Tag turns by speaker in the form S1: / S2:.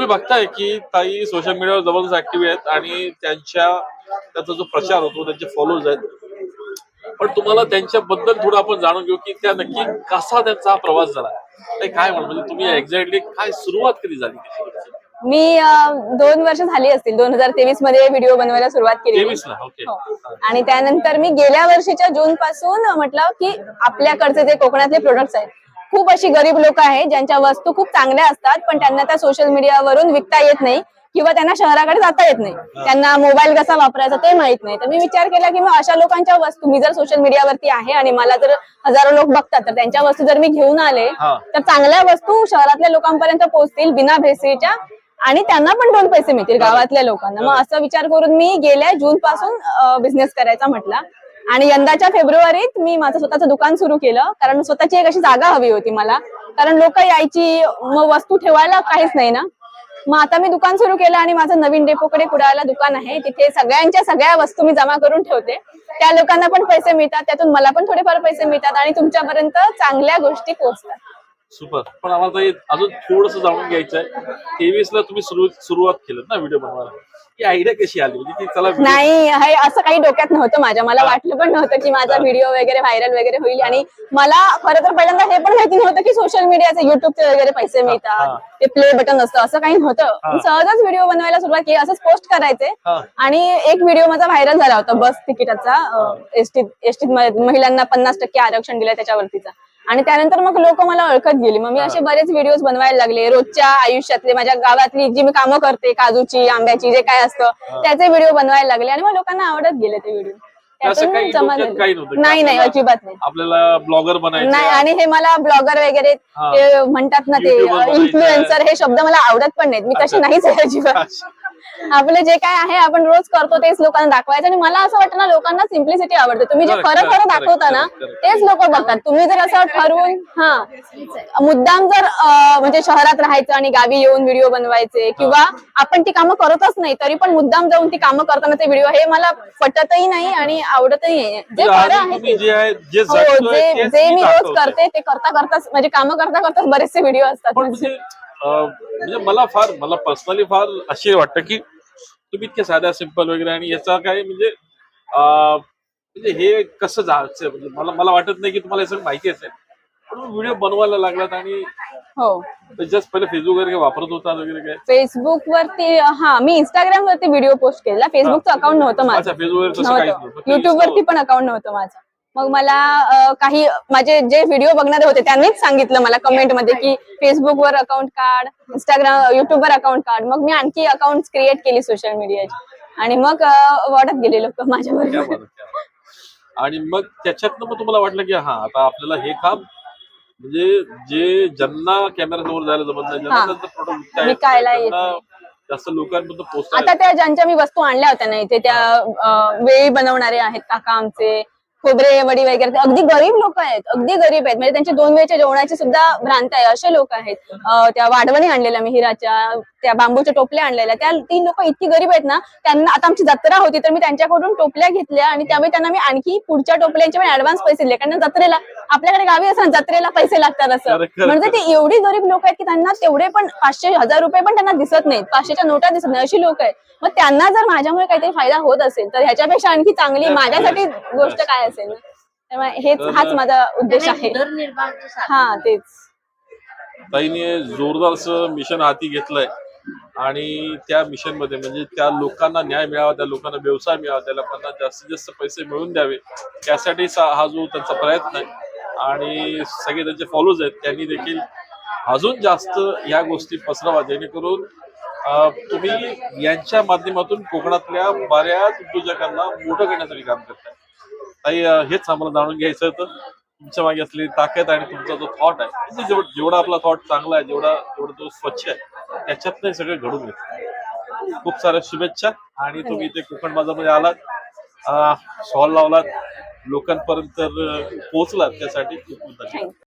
S1: तुम्ही बघताय की ताई सोशल मीडियावर जबरदस्त ऍक्टिव्ह आहेत आणि त्यांच्या त्याचा जो प्रचार होतो त्यांचे फॉलोअर्स आहेत. पण तुम्हाला त्यांच्याबद्दल थोडं आपण जाणून घेऊ की त्या नक्की कसा त्यांचा हा प्रवास झाला? ताई, काय म्हणू? म्हणजे तुम्ही एक्झॅक्टली काय सुरुवात कधी झाली?
S2: मी दोन वर्ष झाली असतील. दोन हजार तेवीसमध्ये व्हिडिओ बनवायला सुरुवात केली.
S1: तेवीस ला ओके
S2: हो. आणि त्यानंतर मी गेल्या वर्षीच्या जून पासून म्हटलं की आपल्याकडचे जे कोकणातले प्रोडक्ट्स आहेत खूप अशी गरीब लोक आहेत ज्यांच्या वस्तू खूप चांगल्या असतात पण त्यांना त्या सोशल मीडियावरून विकता येत नाही किंवा त्यांना शहराकडे जाता येत नाही. त्यांना मोबाईल कसा वापरायचा ते माहीत नाही. तर मी विचार केला की मग अशा लोकांच्या वस्तू मी जर सोशल मीडियावरती आहे आणि मला जर हजारो लोक बघतात तर त्यांच्या वस्तू जर मी घेऊन आले. तर चांगल्या वस्तू शहरातल्या लोकांपर्यंत पोहोचतील बिना भेसळीच्या आणि त्यांना पण दोन पैसे मिळतील गावातल्या लोकांना. मग असा विचार करून मी गेल्या जून पासून बिझनेस करायचा म्हटला. आणि यंदाच्या फेब्रुवारीत मी माझं स्वतःचं दुकान सुरू केलं कारण स्वतःची एक अशी जागा हवी होती मला. कारण लोक यायची मग वस्तू ठेवायला काहीच नाही ना. मग आता मी दुकान सुरू केलं आणि माझं नवीन डेपोकडे कुडाळला दुकान आहे. तिथे सगळ्यांच्या सगळ्या वस्तू मी जमा करून ठेवते. त्या लोकांना पण पैसे मिळतात त्यातून मला पण थोडेफार पैसे मिळतात आणि तुमच्यापर्यंत चांगल्या गोष्टी पोहोचतात.
S1: सुपर पण आम्हाला अजून थोडस जाणून घ्यायचं आहे तेवीस ला तुम्ही सुरू सुरुवात केलं ना व्हिडिओ बनवायला. ही आयडिया कशी आली? म्हणजे चला
S2: नाही हे असं काही डोक्यात नव्हतं माझ्या. मला वाटलं पण नव्हतं की माझा व्हिडिओ वगैरे व्हायरल वगैरे होईल. आणि मला खरं तर पहिल्यांदा हे पण माहिती नव्हतं की सोशल मीडियाचे युट्यूबचे वगैरे पैसे. मिळतात. ते प्ले बटन असतं. असं काही नव्हतं. सहजच व्हिडिओ बनवायला सुरुवात केली. असंच पोस्ट करायचे. आणि एक व्हिडिओ माझा व्हायरल झाला होता. बस तिकिटाचा. एसटी एसटीत महिलांना पन्नास टक्के आरक्षण दिलंय त्याच्यावरतीचा. आणि त्यानंतर मग लोक मला ओळखत गेली. मग मी असे बरेच व्हिडिओ बनवायला लागले. रोजच्या आयुष्यातले माझ्या गावातली जी मी कामं करते काजूची आंब्याची जे काय असतं त्याचे व्हिडिओ बनवायला लागले आणि मग लोकांना आवडत गेले ते व्हिडिओ नाही नाही अजिबात नाही.
S1: आपल्याला ब्लॉगर
S2: नाही आणि हे मला ब्लॉगर वगैरे म्हणतात ना ते. इन्फ्लुएन्सर हे शब्द मला आवडत पण नाहीत. मी तशी
S1: अच्छा.
S2: नाहीच आहे अजिबात. आपलं जे काय आहे आपण रोज करतो तेच लोकांना दाखवायचं आणि मला असं वाटतं ना लोकांना सिम्प्लिसिटी आवडते तुम्ही जे खरं खरं दाखवता ना. तेच लोक बघतात तुम्ही जर असं ठरवून हा मुद्दाम जर म्हणजे शहरात राहायचं आणि गावी येऊन व्हिडिओ बनवायचे किंवा आपण ती कामं करतच नाही तरी पण मुद्दाम जाऊन ती कामं करताना ते व्हिडिओ हे मला पटतही नाही आणि आवडतही नाही जे
S1: म्हणजे
S2: खरं आहे ते.
S1: जे
S2: हो
S1: मी
S2: रोज. करते ते करता करताच म्हणजे कामं करता करताच बरेचसे व्हिडिओ असतात.
S1: म्हणजे मला फार मला पर्सनली फार अशी वाटतं की तुम्ही इतक्या साध्या सिंपल वगैरे आणि याचा काय म्हणजे म्हणजे हे कसं जायचं? म्हणजे मला मला वाटत नाही की तुम्हाला हे सगळं माहिती असेल. पण व्हिडिओ बनवायला लागलात आणि
S2: हो.
S1: जस्ट पहिले फेसबुक वगैरे वापरत होता वगैरे काय
S2: फेसबुक वरती हा मी इंस्टाग्राम वरती व्हिडिओ पोस्ट केला फेसबुकचं अकाउंट नव्हतं
S1: अच्छा
S2: माझं
S1: फेसबुक वगैरे तसं काहीच
S2: नव्हतं.
S1: नव्हतं.
S2: युट्यूब वरती पण अकाउंट नव्हतं माझं. मग मला काही माझे जे व्हिडिओ बघणारे होते त्यांनीच सांगितलं मला कमेंटमध्ये की फेसबुक वर अकाउंट काढ इंस्टाग्राम युट्यूब वर अकाउंट काढ. मग मी आणखी अकाउंट क्रिएट केली सोशल मीडियाची आणि मग वाढत गेले लोक माझ्या
S1: क्या
S2: बरोबर
S1: बात आहे, क्या बात आहे. आणि मग त्याच्यातनं मग तुम्हाला वाटलं की हा आता आपल्याला हे काम म्हणजे जे ज्यांना कॅमेरा समोर जायला जमत नाही ज्यांना
S2: विकायला
S1: जास्त लोकांपर्यंत
S2: आता त्या ज्यांच्या मी वस्तू आणल्या होत्या ना इथे त्या वेळी बनवणारे आहेत काका आमचे खोबरे वडी वगैरे. अगदी गरीब लोक आहेत. अगदी गरीब आहेत. म्हणजे त्यांच्या दोन वेळच्या जेवणाची सुद्धा भ्रांत आहे. असे लोक आहेत. त्या वाढवणी आणलेल्या मिहिराच्या त्या बांबूच्या टोपल्या आणलेल्या. त्या ती लोक इतकी गरीब आहेत ना त्यांना आता आमची जत्रा होती तर मी त्यांच्याकडून टोपल्या घेतल्या आणि त्यामुळे त्यांना मी आणखी पुढच्या टोपल्यांचे पण ऍडव्हान्स पैसे दिले. कारण जत्रेला आपल्याकडे गावी असं जत्रेला पैसे लागतात असं. म्हणजे ते एवढी गरीब लोक आहेत की त्यांना तेवढे पण पाचशे हजार रुपये पण त्यांना दिसत नाहीत. पाचशेच्या नोटा दिसत नाही अशी लोक आहेत. मग त्यांना जर माझ्यामुळे काहीतरी फायदा होत असेल तर ह्याच्यापेक्षा आणखी चांगली माझ्यासाठी गोष्ट काय असेल ना? त्यामुळे हेच हाच माझा उद्देश आहे. हा तेच.
S1: ताईने जोरदार असं मिशन हाती घेतलंय. आणि त्या मिशनमध्ये म्हणजे त्या लोकांना न्याय मिळावा त्या लोकांना व्यवसाय मिळावा त्या लोकांना जास्तीत जास्त पैसे मिळवून द्यावे. त्यासाठी हा जो त्यांचा प्रयत्न आहे आणि सगळे त्यांचे फॉलोज आहेत त्यांनी देखील अजून जास्त या गोष्टी पसरवा जेणेकरून तुम्ही यांच्या माध्यमातून कोकणातल्या बऱ्याच उद्योजकांना मोठं करण्यासाठी काम करताय. ताई हेच आम्हाला जाणून घ्यायचं होतं. तुमच्या मागे असलेली ताकद आणि तुमचा जो थॉट आहे म्हणजे जेवढा आपला थॉट चांगला आहे जेवढा जेवढा तो स्वच्छ आहे त्याच्यात हे सगळं घडून येत. खूप साऱ्या शुभेच्छा आणि तुम्ही इथे कोकण बाजारमध्ये आलात. स्टॉल लावलात. लोकांपर्यंत पोहोचला पोहोचलात त्यासाठी खूप खूप धन्यवाद.